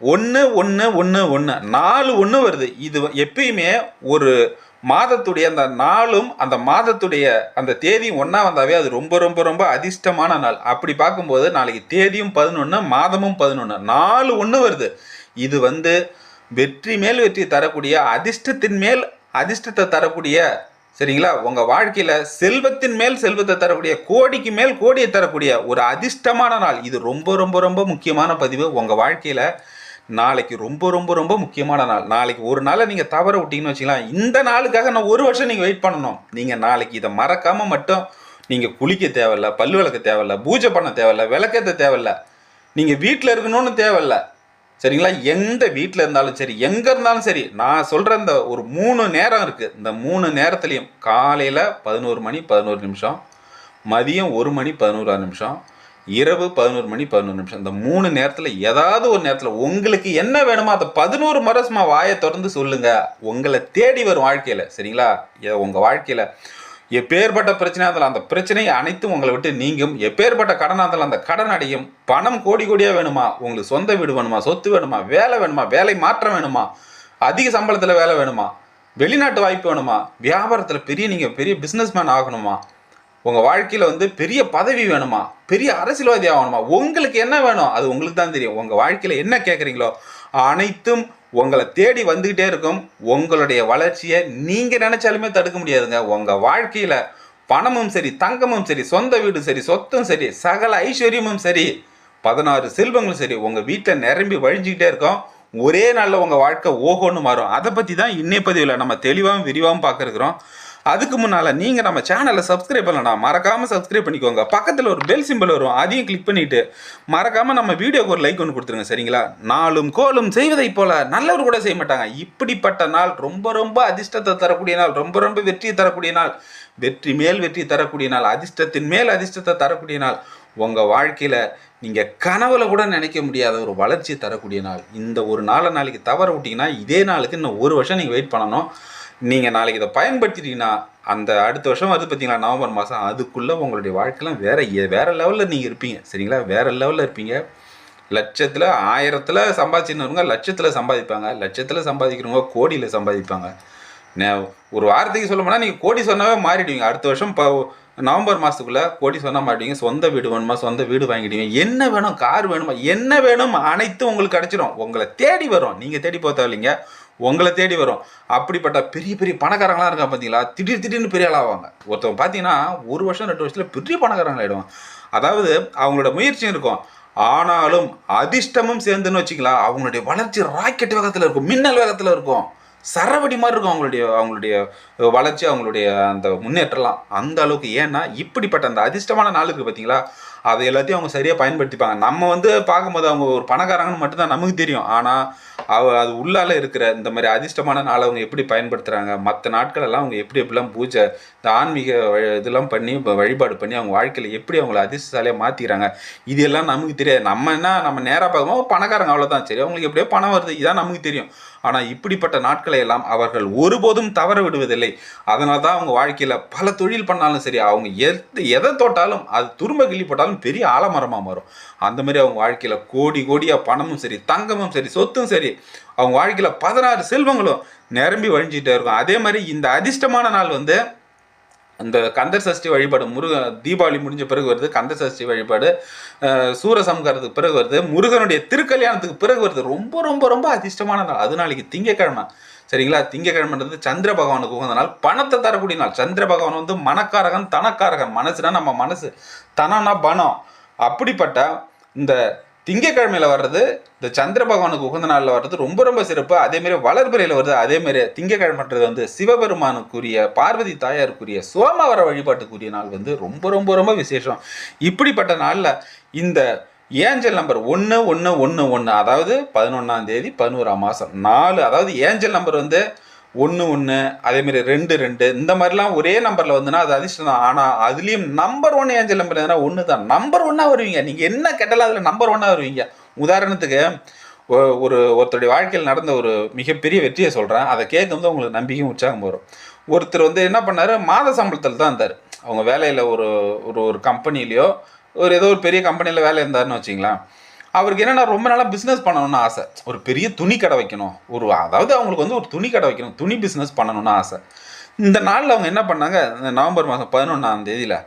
ஒன்று ஒன்று ஒன்று ஒன்று நாலு ஒன்று வருது. இது எப்பயுமே ஒரு மாதத்துடைய அந்த நாளும் அந்த மாதத்துடைய அந்த தேதியும் ஒன்றா வந்தாவே அது ரொம்ப ரொம்ப ரொம்ப அதிர்ஷ்டமான நாள். அப்படி பார்க்கும்போது நாளைக்கு தேதியும் பதினொன்று மாதமும் பதினொன்று நாலு ஒன்று வருது. இது வந்து வெற்றி மேல் வெற்றி தரக்கூடிய அதிர்ஷ்டத்தின் மேல் அதிர்ஷ்டத்தை தரக்கூடிய சரிங்களா? உங்கள் வாழ்க்கையில் செல்வத்தின் மேல் செல்வத்தை தரக்கூடிய கோடிக்கு மேல் கோடியை தரக்கூடிய ஒரு அதிர்ஷ்டமான நாள். இது ரொம்ப ரொம்ப ரொம்ப முக்கியமான பதிவு. உங்கள் வாழ்க்கையில் நாளைக்கு ரொம்ப ரொம்ப ரொம்ப முக்கியமான நாள். நாளைக்கு ஒரு நாளை நீங்கள் தவற விட்டீங்கன்னு வச்சுக்கலாம். இந்த நாளுக்காக நான் ஒரு வருஷம் நீங்கள் வெயிட் பண்ணணும். நீங்கள் நாளைக்கு இதை மறக்காமல் மட்டும் நீங்கள் குளிக்க தேவையில்ல பல் விளக்க தேவையில்ல பூஜை பண்ண தேவையில்ல விளக்கேற்ற தேவையில்ல. நீங்கள் வீட்டில் இருக்கணும்னு தேவையில்ல. சரிங்களா? எந்த வீட்டில் இருந்தாலும் சரி எங்கே இருந்தாலும் சரி நான் சொல்கிற இந்த ஒரு மூணு நேரம் இருக்குது இந்த மூணு நேரத்துலையும் காலையில் பதினோரு மணி பதினோரு நிமிஷம் மதியம் ஒரு மணி பதினோரு நிமிஷம் இரவு பதினோரு மணி பதினோரு நிமிஷம். இந்த மூணு நேரத்தில் ஏதாவது ஒரு நேரத்தில் உங்களுக்கு என்ன வேணுமோ அதை பதினோரு முறை சும்மா வாயை திறந்து சொல்லுங்கள் உங்களை தேடி வரும் வாழ்க்கையில். சரிங்களா? உங்கள் வாழ்க்கையில் எப்பேற்பட்ட பிரச்சனையாக இருந்தாலும் அந்த பிரச்சனையை அனைத்தும் உங்களை விட்டு நீங்கும். எப்பேற்பட்ட கடனாக இருந்தாலும் அந்த கடன் அடையும். பணம் கோடி கோடியாக வேணுமா? உங்களுக்கு சொந்த வீடு வேணுமா? சொத்து வேணுமா? வேலை வேணுமா? வேலை மாற்றம் வேணுமா? அதிக சம்பளத்தில் வேலை வேணுமா? வெளிநாட்டு வாய்ப்பு வேணுமா? வியாபாரத்தில் பெரிய நீங்கள் பெரிய பிஸ்னஸ்மேன் ஆகணுமா? உங்கள் வாழ்க்கையில் வந்து பெரிய பதவி வேணுமா? பெரிய அரசியல்வாதி ஆகணுமா? உங்களுக்கு என்ன வேணும்? அது உங்களுக்கு தான் தெரியும். உங்கள் வாழ்க்கையில் என்ன கேட்குறீங்களோ அனைத்தும் உங்களை தேடி வந்துக்கிட்டே இருக்கும். உங்களுடைய வளர்ச்சியை நீங்கள் நினச்சாலுமே தடுக்க முடியாதுங்க. உங்கள் வாழ்க்கையில் பணமும் சரி தங்கமும் சரி சொந்த வீடும் சரி சொத்தும் சரி சகல ஐஸ்வர்யமும் சரி பதினாறு செல்வங்களும் சரி உங்கள் வீட்டில் நிரம்பி வழிஞ்சிக்கிட்டே இருக்கும். ஒரே நாளில் உங்கள் வாழ்க்கை ஓஹோன்னு மாறும். அதை பற்றி தான் இன்னே பதிவில் நம்ம தெளிவாகவும் விரிவாகவும் பார்க்குறோம் அதுக்கு முன்னால் நீங்கள் நம்ம சேனலை சப்ஸ்கிரைப் பண்ணலாம் மறக்காமல் சப்ஸ்கிரைப் பண்ணிக்கோங்க. பக்கத்தில் ஒரு பெல் சிம்பிள் வரும். அதையும் கிளிக் பண்ணிவிட்டு மறக்காமல் நம்ம வீடியோக்கு ஒரு லைக் ஒன்று கொடுத்துருங்க சரிங்களா? நாளும் கோலும் செய்வதைப் போல நல்லவர் கூட செய்ய மாட்டாங்க. இப்படிப்பட்ட நாள் ரொம்ப ரொம்ப அதிர்ஷ்டத்தை தரக்கூடிய நாள் ரொம்ப ரொம்ப வெற்றியை தரக்கூடிய நாள் வெற்றி மேல் வெற்றி தரக்கூடிய நாள் அதிர்ஷ்டத்தின் மேல் அதிர்ஷ்டத்தை தரக்கூடிய நாள். உங்கள் வாழ்க்கையில் நீங்கள் கனவுல கூட நினைக்க முடியாத ஒரு வளர்ச்சி தரக்கூடிய நாள். இந்த ஒரு நாளை நாளைக்கு தவற விட்டிங்கன்னா இதே நாளுக்கு இன்னும் ஒரு வருஷம் நீங்கள் வெயிட் பண்ணணும். நீங்கள் நாளைக்கு இதை பயன்படுத்திட்டீங்கன்னா அந்த அடுத்த வருஷம் வருது பார்த்தீங்களா நவம்பர் மாதம் அதுக்குள்ளே உங்களுடைய வாழ்க்கைலாம் வேறு வேறு லெவலில் நீங்கள் இருப்பீங்க. சரிங்களா? வேறு லெவலில் இருப்பீங்க. லட்சத்தில் ஆயிரத்தில் சம்பாதிச்சிருந்தவங்க லட்சத்தில் சம்பாதிப்பாங்க. லட்சத்தில் சம்பாதிக்கிறவங்க கோடியில் சம்பாதிப்பாங்க. ஒரு வாரத்துக்கு சொல்ல போனால் நீங்கள் கோடி சொன்னாவே மாறிடுவீங்க. அடுத்த வருஷம் இப்போ நவம்பர் மாதத்துக்குள்ளே கோடி சொன்னால் மாறிடுவீங்க. சொந்த வீடு வேணுமா? சொந்த வீடு வாங்கிடுவீங்க. என்ன வேணும்? கார் வேணுமா? என்ன வேணும்? அனைத்தும் உங்களுக்கு கிடச்சிரும். உங்களை தேடி வரும். நீங்கள் தேடி போக இல்லைங்க. உங்களை தேடி வரும். அப்படிப்பட்ட பெரிய பெரிய பணக்காரங்களாம் இருக்கா பார்த்தீங்களா திடீர் திடீர்னு பெரிய ஆளாவாங்க ஒருத்தவங்க பார்த்தீங்கன்னா ஒரு வருஷம் ரெண்டு வருஷத்தில் பெரிய பணக்காரங்கள் ஆகிடுவாங்க அதாவது அவங்களோட முயற்சியும் இருக்கும். ஆனாலும் அதிர்ஷ்டமும் சேர்ந்துன்னு வச்சுக்கலாம் அவங்களுடைய வளர்ச்சி ராக்கெட் வேகத்தில் இருக்கும் மின்னல் வேகத்தில் இருக்கும். சரவடி மாதிரி இருக்கும் அவங்களுடைய அவங்களுடைய வளர்ச்சி அவங்களுடைய அந்த முன்னேற்றம்லாம். அந்த அளவுக்கு ஏன்னா இப்படிப்பட்ட அந்த அதிர்ஷ்டமான நாளுக்கு பார்த்தீங்களா அதை எல்லாத்தையும் அவங்க சரியாக பயன்படுத்திப்பாங்க. நம்ம வந்து பார்க்கும்போது அவங்க ஒரு பணக்காரங்கன்னு மட்டும்தான் நமக்கு தெரியும். ஆனால் அவ அது உள்ளால இருக்கிற இந்த மாதிரி அதிர்ஷ்டமான நாளை அவங்க எப்படி பயன்படுத்துகிறாங்க மற்ற நாட்கள் எல்லாம் அவங்க எப்படி எப்படிலாம் பூஜை இந்த ஆன்மீக இதெல்லாம் பண்ணி வழிபாடு பண்ணி அவங்க வாழ்க்கையில் எப்படி அவங்கள அதிர்ஷ்டசாலியாக மாற்றிக்கிறாங்க இது எல்லாம் நமக்கு தெரியாது. நம்ம என்ன நம்ம நேராக பார்க்கும்போது பணக்காரங்க அவ்வளோதான் சரி அவங்களுக்கு எப்படியோ பணம் வருது. இதான் நமக்கு தெரியும். ஆனால் இப்படிப்பட்ட நாட்களை எல்லாம் அவர்கள் ஒருபோதும் தவற விடுவதில்லை. அதனால தான் அவங்க வாழ்க்கையில் பல தொழில் பண்ணாலும் சரி அவங்க எது எதை தொட்டாலும் அது துரும்ப கிள்ளி போட்டாலும் பெரிய ஆலமரமாக மாறும். அந்த மாதிரி அவங்க வாழ்க்கையில் கோடி கோடியாக பணமும் சரி தங்கமும் சரி சொத்தும் சரி அவங்க வாழ்க்கையில் பதினாறு செல்வங்களும் நிரம்பி வழிஞ்சிட்டே இருக்கும். அதே மாதிரி இந்த அதிர்ஷ்டமான நாள் வந்து அந்த கந்தர் சஷ்டி வழிபாடு முருக தீபாவளி முடிஞ்ச பிறகு வருது கந்தர் சஷ்டி வழிபாடு சூரசம்காரத்துக்கு பிறகு வருது முருகனுடைய திருக்கல்யாணத்துக்கு பிறகு வருது. ரொம்ப ரொம்ப ரொம்ப அதிர்ஷ்டமான நாள். அது நாளைக்கு திங்கக்கிழமை. சரிங்களா? திங்கக்கிழமைன்றது சந்திர பகவானுக்கு உகந்த நாள். பணத்தை தரக்கூடிய நாள். சந்திர பகவான் வந்து மனக்காரகன் தனக்காரகன். மனசுனா நம்ம மனசு. தனனா பணம். அப்படிப்பட்ட இந்த திங்கக்கிழமையில் வர்றது இந்த சந்திர பகவானுக்கு உகந்த நாளில் வர்றது ரொம்ப ரொம்ப சிறப்பு. அதேமாரி வளர்பிறையில் வருது அதேமாரி திங்கக்கிழமைன்றது வந்து சிவபெருமானுக்குரிய பார்வதி தாயாருக்குரிய சோமவர வழிபாட்டுக்குரிய நாள் வந்து ரொம்ப ரொம்ப ரொம்ப விசேஷம். இப்படிப்பட்ட நாளில் இந்த ஏஞ்சல் நம்பர் ஒன்று ஒன்று ஒன்று ஒன்று அதாவது பதினொன்றாம் தேதி பதினோராம் மாதம் நாலு அதாவது ஏஞ்சல் நம்பர் வந்து ஒன்று ஒன்று அதேமாரி ரெண்டு ரெண்டு இந்த மாதிரிலாம் ஒரே நம்பரில் வந்துன்னா அது அதிர்ஷ்டம் தான். ஆனால் அதுலேயும் நம்பர் ஒன் ஏஞ்சல் நம்பர் எதுனா ஒன்று தான் நம்பர் ஒன்னாக வருவீங்க. நீங்கள் என்ன கேட்டாலும் அதில் நம்பர் ஒன்னாக வருவீங்க. உதாரணத்துக்கு ஒ- ஒரு ஒருத்தருடைய வாழ்க்கையில் நடந்த ஒரு மிகப்பெரிய வெற்றியை சொல்கிறேன் அதை கேட்கும்போது உங்களுக்கு நம்பிக்கையும் உற்சாகம் வரும். ஒருத்தர் வந்து என்ன பண்ணார்? மாத சம்பளத்தில் தான் இருந்தார். அவங்க வேலையில் ஒரு ஒரு ஒரு கம்பெனிலேயோ ஒரு ஏதோ ஒரு பெரிய கம்பெனியில் வேலை இருந்தாருன்னு வச்சிங்களேன். அவருக்கு என்னன்னா ரொம்ப நாளாக பிஸ்னஸ் பண்ணணும்னு ஆசை. ஒரு பெரிய துணி கடை வைக்கணும். ஒரு அதாவது அவங்களுக்கு வந்து ஒரு துணி கடை வைக்கணும். துணி பிஸ்னஸ் பண்ணணும்னு ஆசை. இந்த நாளில் அவங்க என்ன பண்ணாங்க? இந்த நவம்பர் மாதம் பதினொன்றாம் தேதியில்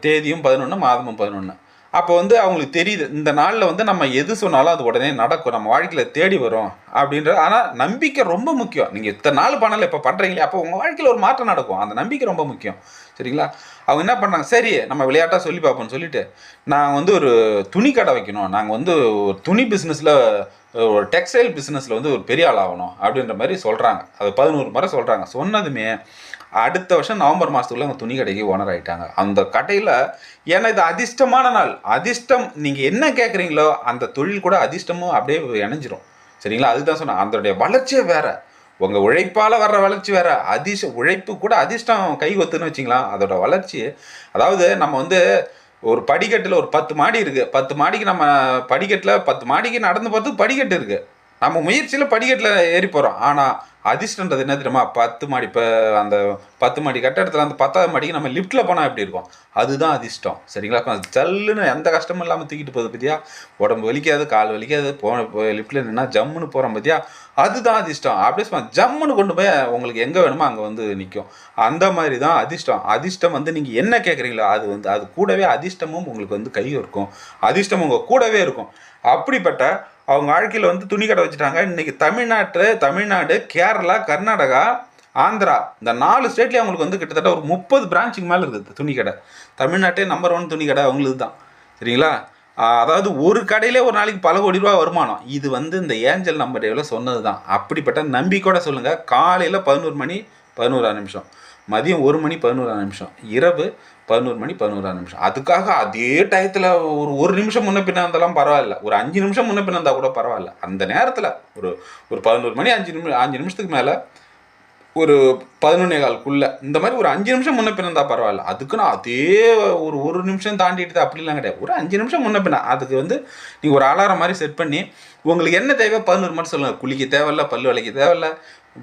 தேதியும் பதினொன்று மாதமும் பதினொன்று அப்போ வந்து அவங்களுக்கு தெரியுது இந்த நாளில் வந்து நம்ம எது சொன்னாலும் அது உடனே நடக்கும் நம்ம வாழ்க்கையில் தேடி வரும் அப்படின்றது ஆனால் நம்பிக்கை ரொம்ப முக்கியம். நீங்கள் இத்தனை நாள் பண்ணலை இப்போ பண்ணுறீங்களே அப்போ உங்கள் வாழ்க்கையில் ஒரு மாற்றம் நடக்கும். அந்த நம்பிக்கை ரொம்ப முக்கியம். சரிங்களா? அவங்க என்ன பண்ணாங்க? சரி நம்ம விளையாட்டாக சொல்லி பார்ப்போம்னு சொல்லிட்டு நாங்கள் வந்து ஒரு துணி கடை வைக்கணும். நாங்கள் வந்து ஒரு துணி பிஸ்னஸில் ஒரு டெக்ஸ்டைல் பிஸ்னஸில் வந்து ஒரு பெரிய ஆள் ஆகணும் அப்படின்ற மாதிரி சொல்கிறாங்க அது பதினோரு முறை சொல்கிறாங்க சொன்னதுமே அடுத்த வருஷம் நவம்பர் மாதத்துக்குள்ள அவங்க துணி கடைக்கு ஓனர் ஆகிட்டாங்க அந்த கடையில் ஏன்னா இது அதிர்ஷ்டமான நாள். அதிர்ஷ்டம் நீங்கள் என்ன கேட்குறீங்களோ அந்த தொழில் கூட அதிர்ஷ்டமும் அப்படியே இணைஞ்சிரும். சரிங்களா? அதுதான் சொன்னேன். அதோடைய வளர்ச்சியே வேறு. உங்கள் உழைப்பால் வர்ற வளர்ச்சி வேறு. அதிர்ஷ்ட உழைப்பு கூட அதிர்ஷ்டம் கை கொத்துன்னு வச்சிங்களா அதோட வளர்ச்சி அதாவது நம்ம வந்து ஒரு படிக்கட்டில் ஒரு பத்து மாடி இருக்குது பத்து மாடிக்கு நம்ம படிக்கட்டில் பத்து மாடிக்கு நடந்து போகிறதுக்கு படிக்கட்டு இருக்குது நம்ம முயற்சியில் படிக்கட்டில் ஏறி போகிறோம் ஆனால் அதிர்ஷ்டன்றது என்ன தெரியுமா? பத்து மாடி இப்போ அந்த பத்து மாடி கட்டடத்தில் அந்த பத்தாவது மாடிக்கு நம்ம லிஃப்ட்டில் போனால் எப்படி இருக்கும்? அதுதான் அதிர்ஷ்டம். சரிங்களா? ஜல்லுன்னு எந்த கஷ்டமும் இல்லாமல் தூக்கிட்டு போகுது பத்தியா? உடம்பு வலிக்காது கால் வலிக்காது போன லிஃப்ட்டில் நின்னா ஜம்முன்னு போகிறோம் பத்தியா? அதுதான் அதிர்ஷ்டம். அப்படியே சும்மா ஜம்முன்னு கொண்டு போய் உங்களுக்கு எங்கே வேணுமோ அங்கே வந்து நிற்கும் அந்த மாதிரி தான் அதிர்ஷ்டம். அதிர்ஷ்டம் வந்து நீங்கள் என்ன கேட்குறீங்களோ அது வந்து அது கூடவே அதிர்ஷ்டமும் உங்களுக்கு வந்து கை இருக்கும் அதிர்ஷ்டம் உங்கள் கூடவே இருக்கும். அப்படிப்பட்ட அவங்க வாழ்க்கையில் வந்து துணி கடை வச்சுட்டாங்க. இன்றைக்கி தமிழ்நாட்டு தமிழ்நாடு கேரளா கர்நாடகா ஆந்திரா இந்த நாலு ஸ்டேட்லேயும் அவங்களுக்கு வந்து கிட்டத்தட்ட ஒரு முப்பது பிரான்ச்சுக்கு மேலே இருக்குது துணி கடை. தமிழ்நாட்டே நம்பர் ஒன் துணி கடை அவங்களுக்கு தான். சரிங்களா? அதாவது ஒரு கடையிலே ஒரு நாளைக்கு பல கோடி ரூபா வருமானம். இது வந்து இந்த ஏஞ்சல் நம்பர் எவ்வளோ சொன்னது தான். அப்படிப்பட்ட நம்பிக்கையோட சொல்லுங்கள் காலையில் பதினோரு மணி பதினோரா நிமிஷம். மதியம் ஒரு மணி பதினோரா நிமிஷம். இரவு பதினோரு மணி பதினோரா நிமிஷம். அதுக்காக அதே டயத்தில் ஒரு ஒரு நிமிஷம் முன்ன பின்ன இருந்தாலும் பரவாயில்ல. ஒரு அஞ்சு நிமிஷம் முன்ன பின்ன இருந்தால் கூட பரவாயில்ல. அந்த நேரத்தில் ஒரு ஒரு பதினோரு மணி அஞ்சு நிமிஷம் அஞ்சு நிமிஷத்துக்கு மேலே ஒரு பதினொன்னே கால்குள்ளே இந்த மாதிரி ஒரு அஞ்சு நிமிஷம் முன்ன பின்ன இருந்தால் பரவாயில்ல. அதுக்குன்னு அதே ஒரு ஒரு நிமிஷம் தாண்டிட்டு அப்படிலாம் கிடையாது. ஒரு அஞ்சு நிமிஷம் முன்ன பின்ன அதுக்கு வந்து நீங்கள் ஒரு அலாரம் மாதிரி செட் பண்ணி உங்களுக்கு என்ன தேவை பதினோரு மணி சொல்லுங்கள் குளிக்க தேவையில்ல பல்லு விளக்க தேவையில்ல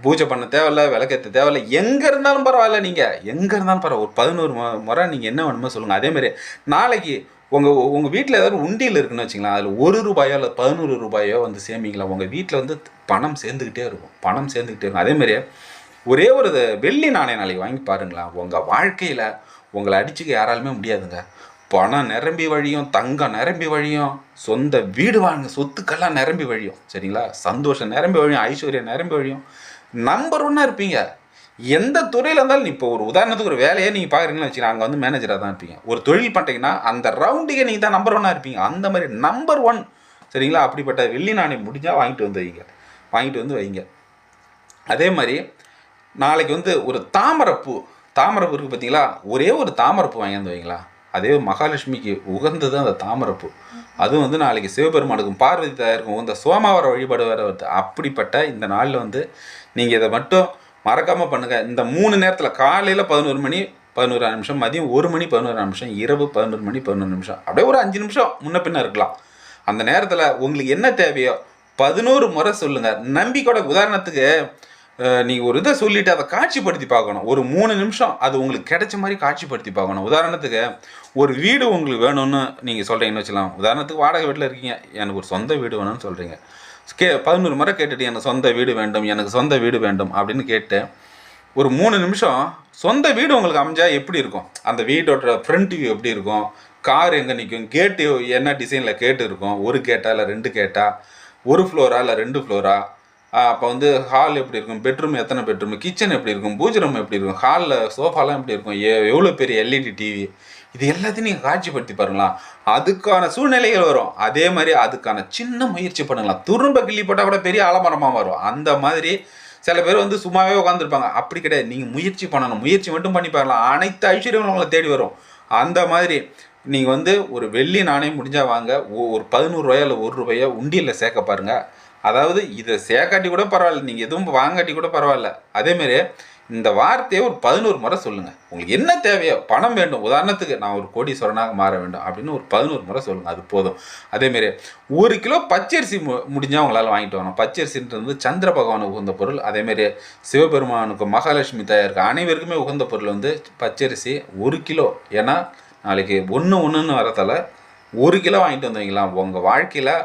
பூஜை பண்ண தேவையில்ல விளக்கேற்ற தேவையில்ல. எங்கே இருந்தாலும் பரவாயில்ல நீங்கள் எங்கே இருந்தாலும் பரவாயில்ல ஒரு பதினோரு மு- முறை நீங்கள் என்ன வேணுமோ சொல்லுங்கள் அதேமாதிரி நாளைக்கு உங்கள் உங்கள் வீட்டில் ஏதாவது உண்டியில் இருக்குன்னு வச்சுங்களேன். அதில் ஒரு ரூபாயோ இல்லை பதினோரு ரூபாயோ வந்து சேமிக்கலாம் உங்கள் வீட்டில் வந்து பணம் சேர்ந்துக்கிட்டே இருக்கும். பணம் சேர்ந்துக்கிட்டே இருக்கும். அதேமாதிரி ஒரே ஒரு வெள்ளி நாணய நாளைக்கு வாங்கி பாருங்களேன். உங்கள் வாழ்க்கையில் உங்களை அடிச்சுக்க யாராலுமே முடியாதுங்க. பணம் நிரம்பி வழியும் தங்கம் நிரம்பி வழியும் சொந்த வீடு வாங்க சொத்துக்கெல்லாம் நிரம்பி வழியும். சரிங்களா? சந்தோஷம் நிரம்பி வழியும் ஐஸ்வர்யம் நிரம்பி வழியும். நம்பர் ஒன்னாக இருப்பீங்க. எந்த துறையில் இருந்தாலும் இப்போ ஒரு உதாரணத்துக்கு ஒரு வேலையை நீங்கள் பார்க்குறீங்கன்னு வச்சுக்கலாம் அங்கே வந்து மேனேஜராக தான் இருப்பீங்க. ஒரு தொழில் பண்ணிட்டீங்கன்னா அந்த ரவுண்டுக்கே நீங்கள் தான் நம்பர் ஒன்னாக இருப்பீங்க. அந்த மாதிரி நம்பர் ஒன் சரிங்களா? அப்படிப்பட்ட வெள்ளி நாணயம் முடிஞ்சால் வாங்கிட்டு வந்து வைங்க. வாங்கிட்டு வந்து வைங்க. அதே மாதிரி நாளைக்கு வந்து ஒரு தாமரைப்பூ தாமரைப்பூ இருக்குது பார்த்தீங்களா ஒரே ஒரு தாமரைப்பூ வாங்கியாந்து வைங்களா? அதே மகாலட்சுமிக்கு உகந்தது அந்த தாமரைப்பூ. அதுவும் வந்து நாளைக்கு சிவபெருமானுக்கும் பார்வதி தாயாருக்கும் உகந்த சோமாவார வழிபாடு வேறு வருது. அப்படிப்பட்ட இந்த நாளில் வந்து நீங்கள் இதை மட்டும் மறக்காமல் பண்ணுங்கள் இந்த மூணு நேரத்தில் காலையில் பதினோரு மணி பதினோரு நிமிஷம் மதியம் ஒரு மணி பதினோரு நிமிஷம் இரவு பதினோரு மணி பதினோரு நிமிஷம். அப்படியே ஒரு அஞ்சு நிமிஷம் முன்ன பின்ன இருக்கலாம். அந்த நேரத்தில் உங்களுக்கு என்ன தேவையோ பதினோரு முறை சொல்லுங்கள் நம்பிக்கையோட உதாரணத்துக்கு நீங்கள் ஒரு இதை சொல்லிவிட்டு அதை காட்சிப்படுத்தி பார்க்கணும். ஒரு மூணு நிமிஷம் அது உங்களுக்கு கிடைச்ச மாதிரி காட்சிப்படுத்தி பார்க்கணும். உதாரணத்துக்கு ஒரு வீடு உங்களுக்கு வேணும்னு நீங்கள் சொல்கிறீங்கன்னு வச்சுக்கலாம். உதாரணத்துக்கு வாடகை வீட்டில் இருக்கீங்க. எனக்கு ஒரு சொந்த வீடு வேணும்னு சொல்கிறீங்க கே பதினோரு முறை கேட்டுட்டு எனக்கு சொந்த வீடு வேண்டும் எனக்கு சொந்த வீடு வேண்டும் அப்படின்னு கேட்டு ஒரு மூணு நிமிஷம் சொந்த வீடு உங்களுக்கு அமைஞ்சா எப்படி இருக்கும்? அந்த வீடோட ஃப்ரண்ட் வியூ எப்படி இருக்கும்? கார் எங்கே நிற்கும் கேட்டு என்ன டிசைனில் கேட்டு இருக்கும்? ஒரு கேட்டா இல்லை ரெண்டு கேட்டா ஒரு ஃப்ளோரா இல்லை ரெண்டு ஃப்ளோரா அப்போ வந்து ஹால் எப்படி இருக்கும்? பெட்ரூம் எத்தனை பெட்ரூம் கிச்சன் எப்படி இருக்கும்? பூஜை ரூம் எப்படி இருக்கும்? ஹாலில் சோஃபாலாம் எப்படி இருக்கும்? எவ்வளோ பெரிய எல்இடி டிவி இது எல்லாத்தையும் நீங்கள் காட்சிப்படுத்தி பாருங்களா. அதுக்கான சூழ்நிலைகள் வரும். அதே மாதிரி அதுக்கான சின்ன முயற்சி பண்ணலாம். துரும்ப கிள்ளி போட்டால் கூட பெரிய ஆலமரமாக வரும். அந்த மாதிரி சில பேர் வந்து சும்மாவே உட்காந்துருப்பாங்க அப்படி கிடையாது. நீங்கள் முயற்சி பண்ணணும். முயற்சி மட்டும் பண்ணி பாருங்களா. அனைத்து ஐஸ்வர்யங்களும் உங்களை தேடி வரும். அந்த மாதிரி நீங்கள் வந்து ஒரு வெள்ளி நாணயம் முடிஞ்சால் வாங்க. ஒ- ஒரு பதினோருவாயோ இல்லை ஒரு ரூபாயோ உண்டியலில் சேர்க்க பாருங்கள் அதாவது இதை சேர்க்காட்டி கூட பரவாயில்ல. நீங்கள் எதுவும் வாங்காட்டி கூட பரவாயில்ல. அதேமாரி இந்த வார்த்தையை ஒரு பதினோரு முறை சொல்லுங்கள் உங்களுக்கு என்ன தேவையோ பணம் வேண்டும் உதாரணத்துக்கு நான் ஒரு கோடீஸ்வரனாக மாற வேண்டும் அப்படின்னு ஒரு பதினோரு முறை சொல்லுங்கள் அது போதும். அதேமாரி ஒரு கிலோ பச்சரிசி மு முடிஞ்சால் உங்களால் வாங்கிட்டு வரணும். பச்சரிசின்றது வந்து சந்திர பகவானுக்கு உகந்த பொருள். அதேமாரி சிவபெருமானுக்கு மகாலட்சுமி தயாருக்கு அனைவருக்குமே உகந்த பொருள் வந்து பச்சரிசி ஒரு கிலோ. ஏன்னா நாளைக்கு ஒன்று ஒன்றுன்னு வரதால ஒரு கிலோ வாங்கிட்டு வந்தீங்களா உங்கள் வாழ்க்கையில்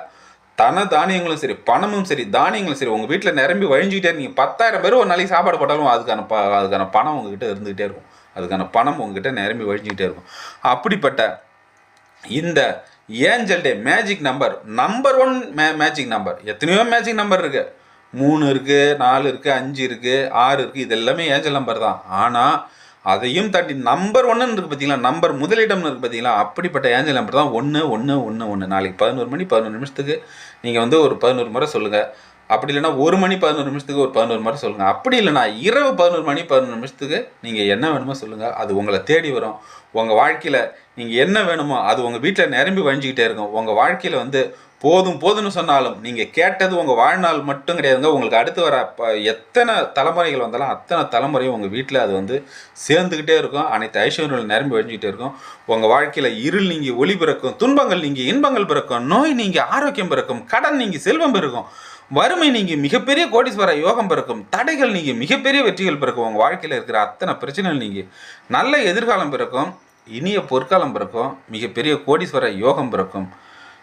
தன தானியங்களும் சரி பணமும் சரி தானியங்களும் சரி உங்கள் வீட்டில் நிரம்பி வழிஞ்சிக்கிட்டே இருக்கீங்க பத்தாயிரம் பேர் ஒரு நாளைக்கு சாப்பாடு போட்டாலும் அதுக்கான ப அதுக்கான பணம் உங்ககிட்ட இருந்துக்கிட்டே இருக்கும். அதுக்கான பணம் உங்ககிட்ட நிரம்பி வழிஞ்சிக்கிட்டே இருக்கும். அப்படிப்பட்ட இந்த angel day magic number number one மே மேஜிக் நம்பர். எத்தனையோ மேஜிக் நம்பர் இருக்குது மூணு இருக்குது நாலு இருக்குது அஞ்சு இருக்குது ஆறு இருக்குது இது எல்லாமே ஏஞ்சல் நம்பர் தான். ஆனால் அதையும் தாண்டி நம்பர் ஒன்றுன்னு இருக்குது பார்த்தீங்களா நம்பர் முதலிடம்னு இருக்குது பார்த்தீங்களா அப்படிப்பட்ட ஏஞ்சல் நம்பர் தான் ஒன்று ஒன்று ஒன்று ஒன்று நாளைக்கு பதினோரு மணி பதினோரு நிமிஷத்துக்கு நீங்கள் வந்து ஒரு பதினோரு முறை சொல்லுங்கள் அப்படி இல்லைன்னா ஒரு மணி பதினோரு நிமிஷத்துக்கு ஒரு பதினோரு முறை சொல்லுங்கள் அப்படி இல்லைன்னா இரவு பதினோரு மணி பதினோரு நிமிஷத்துக்கு நீங்கள் என்ன வேணுமோ சொல்லுங்கள் அது உங்களை தேடி வரும். உங்கள் வாழ்க்கையில் நீங்கள் என்ன வேணுமோ அது உங்கள் வீட்டில் நிரம்பி வழிஞ்சிக்கிட்டே இருக்கும். உங்கள் வாழ்க்கையில் வந்து போதும் போதும்னு சொன்னாலும் நீங்கள் கேட்டது உங்கள் வாழ்நாள் மட்டும் கிடையாதுங்க. உங்களுக்கு அடுத்து வர எத்தனை தலைமுறைகள் வந்தாலும் அத்தனை தலைமுறையும் உங்கள் வீட்டில் அது வந்து சேர்ந்துக்கிட்டே இருக்கும். அனைத்து ஐஸ்வர்யங்கள் நிரம்பி வழிஞ்சிக்கிட்டே இருக்கும். உங்கள் வாழ்க்கையில் இருள் நீங்கள் ஒளி பிறக்கும் துன்பங்கள் நீங்கள் இன்பங்கள் பிறக்கும் நோய் நீங்கள் ஆரோக்கியம் பிறக்கும் கடன் நீங்கள் செல்வம் பிறக்கும் வறுமை நீங்கள் மிகப்பெரிய கோடீஸ்வர யோகம் பிறக்கும் தடைகள் நீங்கள் மிகப்பெரிய வெற்றிகள் பிறக்கும் உங்கள் வாழ்க்கையில் இருக்கிற அத்தனை பிரச்சனைகள் நீங்கள் நல்ல எதிர்காலம் பிறக்கும் இனிய பொற்காலம் பிறக்கும் மிகப்பெரிய கோடீஸ்வர யோகம் பிறக்கும்.